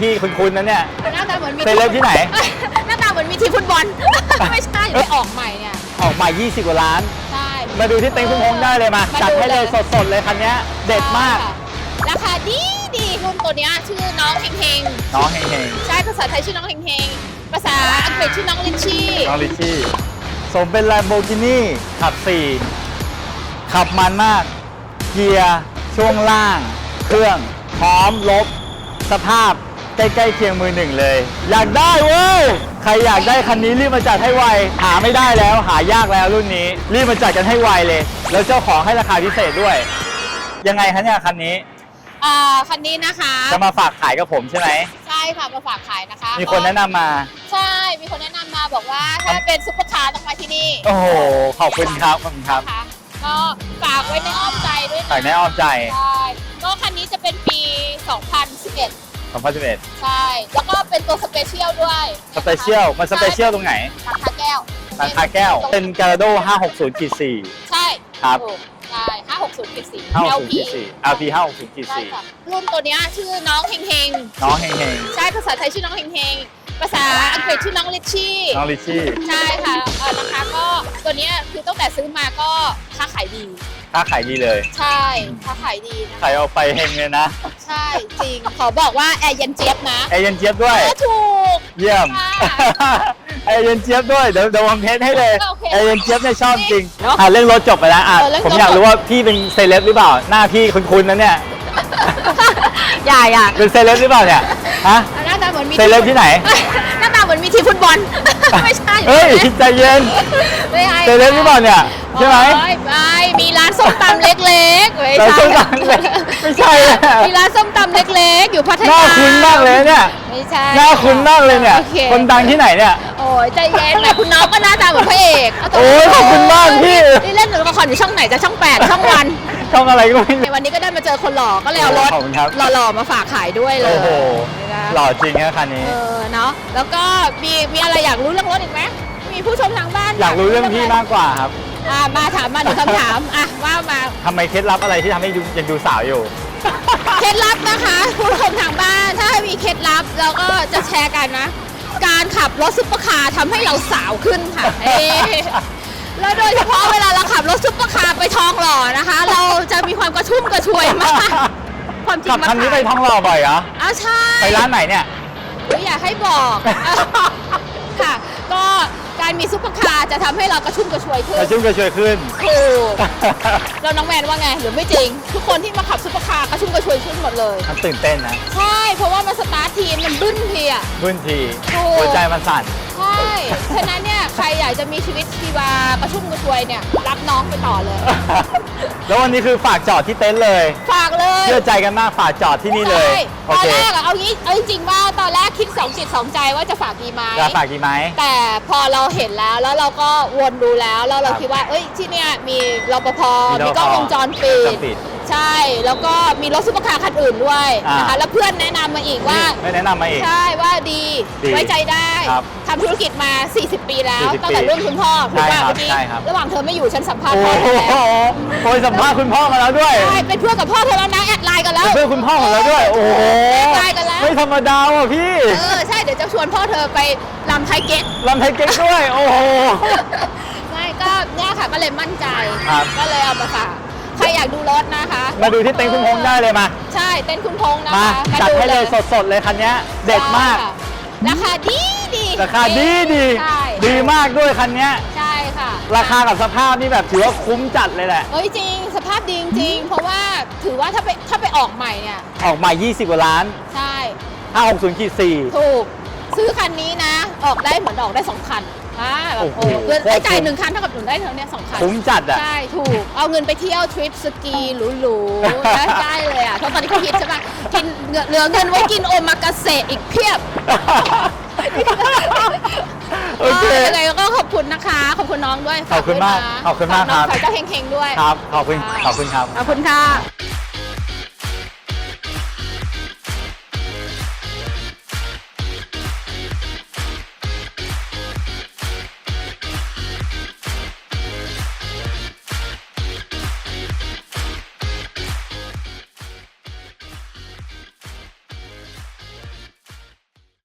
พี่คุ้นๆนะเนี่ย หน้าตาเหมือนมีเซเลบที่ไหน หน้าตาเหมือนมีทีมฟุตบอล ไม่ใช่ไปออกใหม่เนี่ย ออกมา20 กว่าล้าน ใช่ มาดูที่เต็งคุณพงษ์ได้เลยมามาจัดให้เลยดูสดๆเลยคันเนี้ยเด็ดมากใช่ค่ะราคาดีดีรุ่นตัวเนี้ยชื่อน้องเฮงเฮงน้องเฮงใช่ภาษาไทยชื่อน้องเฮงเฮงภาษาอังกฤษชื่อน้องลิชชี่ๆน้องลิชชี่สมเป็น Lamborghini ขับ 4 ขับมันมาก เกียร์ ช่วงล่าง เครื่อง พร้อมลบ สภาพ ใกล้ๆเคียงมือหนึ่งเลย อยากได้เว้ย ใครอยากได้คันนี้รีบมาจัดให้ไว หาไม่ได้แล้วหายากแล้วรุ่นนี้ รีบมาจัดกันให้ไวเลย แล้วเจ้าของให้ราคาพิเศษด้วย ยังไงคะเนี่ยคันนี้อ่าคันนี้นะคะจะมาฝากขายกับผมใช่ไหม ใช่ค่ะมาฝากขายนะคะมีคนแนะนำมา ใช่มีคนแนะนำมาบอกว่าถ้าเป็นซุปเปอร์คาร์ต้องมาที่นี่โอ้โห ขอบคุณครับ ขอบคุณครับนะคะก็ฝากไว้ในอ้อมใจด้วยนะ ฝากในอ้อมใจ ใช่ก็คันนี้จะเป็นปี 2011 2011ใช่ แล้วก็เป็นตัวสเปเชียลด้วยสเปเชียลมันสเปเชียลตรงไหนราคาแก้วราคาแก้ว เป็นการาโด560 4 ใช่ครับ ถูกใช่560ขีดสี่560 4 LP 560 ใช่ค่ะ4รุ่นตัวเนี้ยชื่อน้องเฮงเฮงน้องเฮงเฮง ใช่ภาษาไทยชื่อน้องเฮงเฮง ภาษาอังกฤษชื่อน้องลิชชี่ น้องลิชชี่ใช่ค่ะเอ่อราคาก็ตัวเนี้ยคือตั้งแต่ซื้อมาก็ค้าขายดี ถ้าขายดีเลย ใช่ค้าขายดีนะขายเอาไปเฮงเลยนะใช่จริง ขอบอกว่าแอร์เย็นเจี๊ยบนะไอเย็นเจี๊ยบด้วยก็ถูก เยี่ยมค่ะไอเย็นเจี๊ยบด้วย เดี๋ยวเดี๋ยววางเพจให้เลยโอเคไอเย็นเจี๊ยบเนี่ยชอบจริงเนอะอะเรื่องรถจบไปแล้วอะเออเรื่องรถ ผมอยากรู้ว่าพี่เป็นเซเลบหรือเปล่า หน้าพี่คุ้นๆนะเนี่ย อย่าอย่าเป็นเซเลบหรือเปล่าเนี่ย ฮะหน้า ตาเหมือนมีเซเลบที่ไหน หน้าตาเหมือนมีทีมฟุตบอล ไม่ใช่เฮ้ยใจเย็นไม่ใช่เซเลบหรือเปล่าเนี่ยใช่ไหมโอ๊ยไม่มีร้านส้มตำเล็กๆไม่เราใช่ส้มตำเลยไม่ใช่อะมีร้านส้มตำเล็กๆ อยู่พัทหน้ายาคุ้นมากเลยเนี่ยไม่ใช่หน้าคุ้นมากเลยเนี่ยโอคนดังที่ไหนเนี่ยโอ้ยใจเย็นแต่คุณน้องก็หน้าตาเหมือนพระเอกเาตัวโอ้ยขอบคุณมากพี่นี่เล่นหรือละครอยู่ช่องไหนจะช่องแปดช่องวัน ช่องอะไรก็ไม่ในรู้ วันนี้ก็ได้มาเจอคนหล่อก็เลยเอารถขอบคุณครับ หล่อๆมาฝากขายด้วยเลยโอ้โหนะหล่อจริงนะคันนี้ เออเนาะแล้วก็มีมีอะไรอยากรู้เรื่องรถอีกไหมมีผู้ชมทางบ้านอยากรู้เรื่องพี่มากกว่าครับอ่ามาถามมาหนึ่งคำถามอะว่ามา ทำไมเคล็ดลับอะไรที่ทำให้ดูยังดูสาวอยู่ เคล็ดลับนะคะผู้ชมทางบ้านถ้ามีเคล็ดลับเราก็จะแชร์กันนะ การขับรถซุปเปอร์คาร์ทำให้เราสาวขึ้นค่ะเอ๊ะ แล้วโดยเฉพาะเวลาเราขับรถซุปเปอร์คาร์ไปทองหล่อนะคะ เราจะมีความกระชุ่มกระชวยมากความจริงขับมาคันนี้ไปท้องหล่อบ่อยเหรอ อะใช่ไปร้านไหนเนี่ยไม่อยากให้บอกค่ะ ก็การมีซุปเปอร์คาร์จะทำให้เรากระชุ่มกระชวยขึ้กนระชุ่มกระชวยขึ้น ถูก แล้วน้องแมนว่าไงหรือไม่จริง ทุกคนที่มาขับซุปเปอร์คาร์กระชุ่มกระชวยขึ้นหมดเลย มันตื่นเต้นนะใช่ เพราะว่ามันสตาร์ททีมันบึ้นทีอะ พื้นทีถูกหัวใจมันสั่นใช่ ฉะนั้นเนี่ยใครอยากจะมีชีวิตชีวากระชุ่มกระชวยเนี่ยรับน้องไปต่อเลย แล้ววันนี้คือฝากจอดที่เต็นท์เลย ฝากเลยเชื่อใจกันมากฝากจอดที่นี่เลยใช่โอตอนเคแรกอะเอางี้เอาจริงๆว่าตอนแรกคิดสองจิตสองใจว่าจะฝากดีไหม จะฝากดีไหม แต่พอเราเห็นแล้วแล้วเราก็วนดูแล้วแล้วเราครับคิดว่า เอ้ยที่เนี่ยมีรปภมีรปภมีกล้องวงจรปิวงจรปิดด ใช่ แล้วก็มีรถซุปเปอร์คาร์คันอื่นด้วยอ่านนะคะแล้วเพื่อนแนะนำมาอีกว่า ไม่แนะนำมาอีก ใช่ว่าดีดีไว้ใจได้ครับทำธุรกิจมา 40 ปีแล้ว 40ตั้งแต่รุ่นคุณพ่อถูกใช่ป่ะครับเมื่อกี้ใช่ครับ ระหว่างเธอไม่อยู่ฉันสัมภาษโอ้ณ์พ่อโหเธอแล้วโอยสัมภาษณ์คุณพ่อมาแล้วด้วย ใช่เป็นเพื่อนกับพ่อเธอแล้วนะแอดไลน์กันแล้วเป็นเพื่อนคุณพ่อของเราด้วย โอ้โหตายกันแล้วไม่ธรรมดาว่ะพี่เออใช่เดี๋ยวจะชวนพ่อเธอไปลำไทยเก๊ก ลำไทยเก๊กด้วย โอ้โห ไม่ก็เนี่ยค่ะก็เลยมั่นใจ ครับ ก็เลยเอามาฝาก ใครอยากดูรถนะคะ มาดูที่เต็นท์คุณพงษ์ได้เลยมา ใช่เต้นคุณพงษ์นะมาคะจัดให้เลยมาสดๆเลยคันเนี้ยเด็ดมาก ใช่ค่ะราคาดีดีราคาดีดีใช่ดีมากด้วยคันเนี้ยใช่ค่ะราคากับสภาพนี่แบบถือว่าคุ้มจัดเลยแหละ เอ้ยจริง สภาพดีจริงๆเพราะว่าถือว่าถ้าไปถ้าไปออกใหม่เนี่ยออกมา20กว่าล้านใช่ 560ขีด4ถูก ซื้อคันนี้นะ ออกได้เหมือนออกได้สองคัน อ่าแบบโอ้โหโอ้เงินโคตร ไอ้จ่ายคุ้มหนึ่งคันเท่ากับหนูได้เท่าเนี้ยสองคัน คุ้มจัดอะ ใช่ ถูก เอาเงินไปเที่ยวทริปสกีหรูๆ ได้ได้เลยอะเพราะตอนนี้เขาฮิตใช่ปะกินเหลือเงินไว้กินโอมากาเสะอีกเพียบ โอเค ก็ยังไงก็ขอบคุณนะคะ ขอบคุณน้องด้วยขอบคุณมากฝด้วยนะขอบคุณมากฝน้องครับฝากเจ้าเฮงๆด้วย ครับ ขอบคุณ ขอบคุณครับ ขอบคุณค่ะ